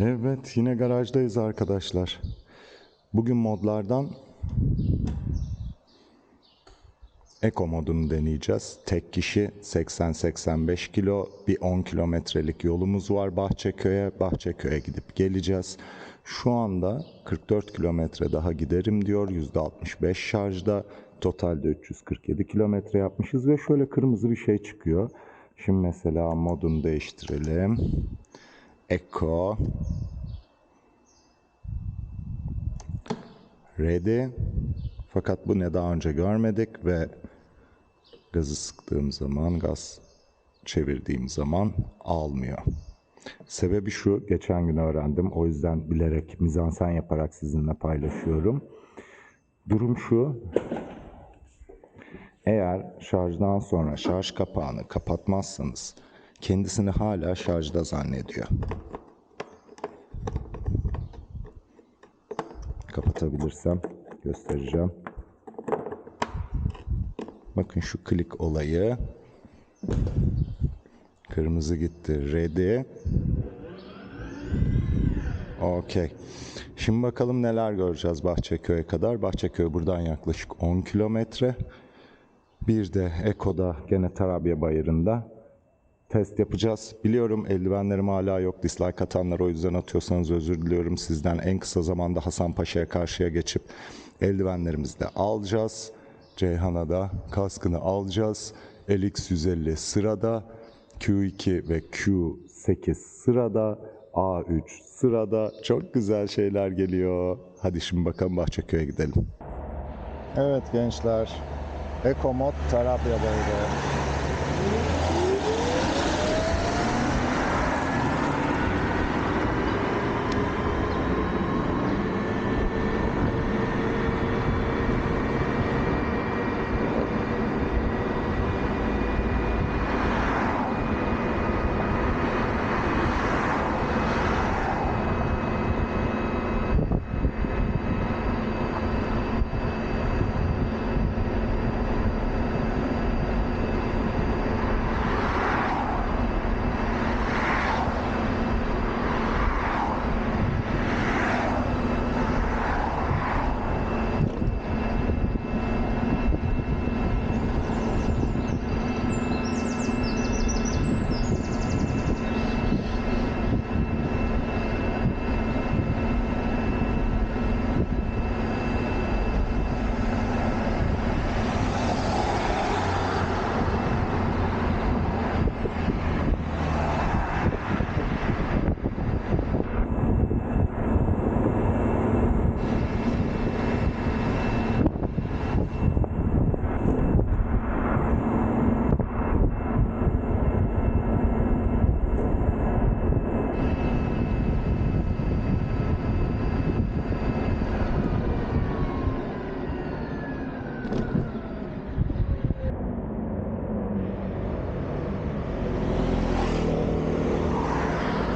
Evet, yine garajdayız arkadaşlar. Bugün modlardan Eko modunu deneyeceğiz. Tek kişi 80-85 kilo bir 10 kilometrelik yolumuz var Bahçeköy'e. Bahçeköy'e gidip geleceğiz. Şu anda 44 kilometre daha giderim diyor. %65 şarjda. Totalde 347 kilometre yapmışız ve şöyle kırmızı bir şey çıkıyor. Şimdi mesela modunu değiştirelim. Eko. Ready. Fakat bu ne daha önce görmedik ve gazı sıktığım zaman, gaz çevirdiğim zaman almıyor. Sebebi şu, geçen gün öğrendim. O yüzden bilerek, mizansen yaparak sizinle paylaşıyorum. Durum şu, eğer şarjdan sonra şarj kapağını kapatmazsanız kendisini hala şarjda zannediyor. Kapatabilirsem göstereceğim. Bakın şu klik olayı. Kırmızı gitti. Ready. Okey. Şimdi bakalım neler göreceğiz Bahçeköy'e kadar. Bahçeköy buradan yaklaşık 10 kilometre. Bir de Eko'da gene Tarabya Bayırı'nda test yapacağız. Biliyorum eldivenlerim hala yok. Dislike atanlar o yüzden atıyorsanız özür diliyorum sizden. En kısa zamanda Hasan Paşa'ya karşıya geçip eldivenlerimizi de alacağız. Ceyhan'a da kaskını alacağız. LX 150 sırada. Q2 ve Q8 sırada. A3 sırada. Çok güzel şeyler geliyor. Hadi şimdi bakalım Bahçeköy'e gidelim. Evet gençler. Ekomod Tarabya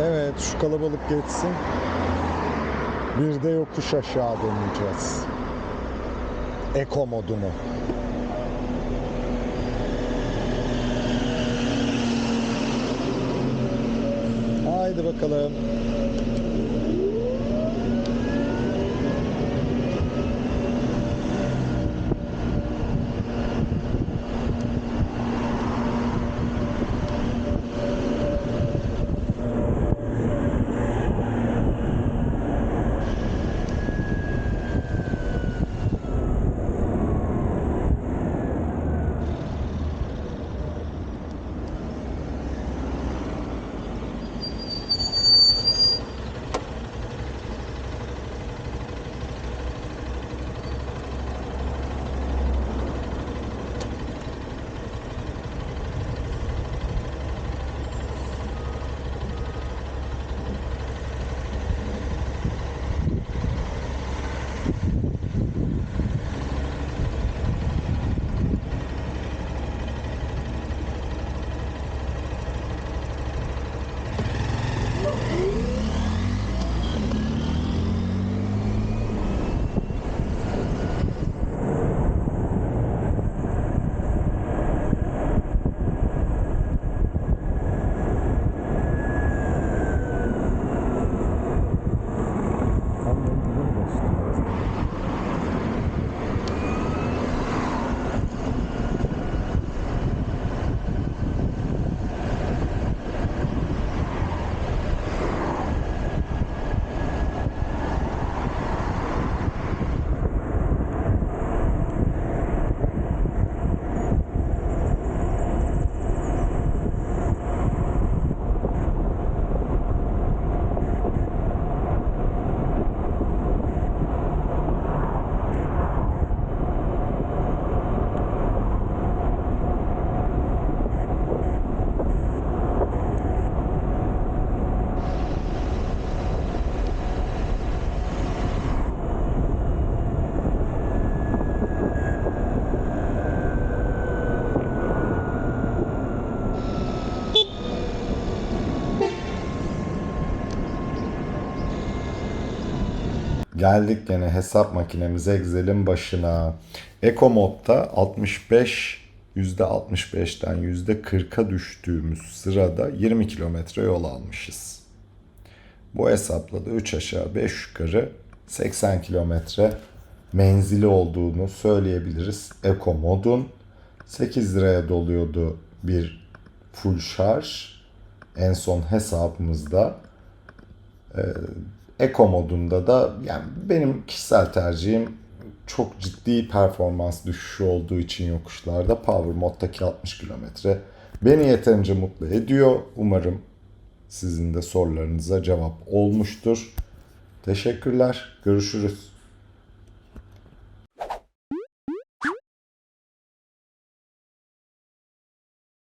Evet şu kalabalık geçsin. Bir de yokuş aşağı deneyeceğiz. Eko modunu. Haydi bakalım. Oh. Geldik gene hesap makinemize Excel'in başına. Eco modda 65 %65'ten %40'a düştüğümüz sırada 20 kilometre yol almışız. Bu hesapla da 3 aşağı 5 yukarı 80 kilometre menzili olduğunu söyleyebiliriz. Eco modun 8 liraya doluyordu bir full şarj. En son hesabımızda Eco modunda da yani benim kişisel tercihim çok ciddi performans düşüşü olduğu için yokuşlarda Power moddaki 60 kilometre beni yeterince mutlu ediyor. Umarım sizin de sorularınıza cevap olmuştur. Teşekkürler. Görüşürüz.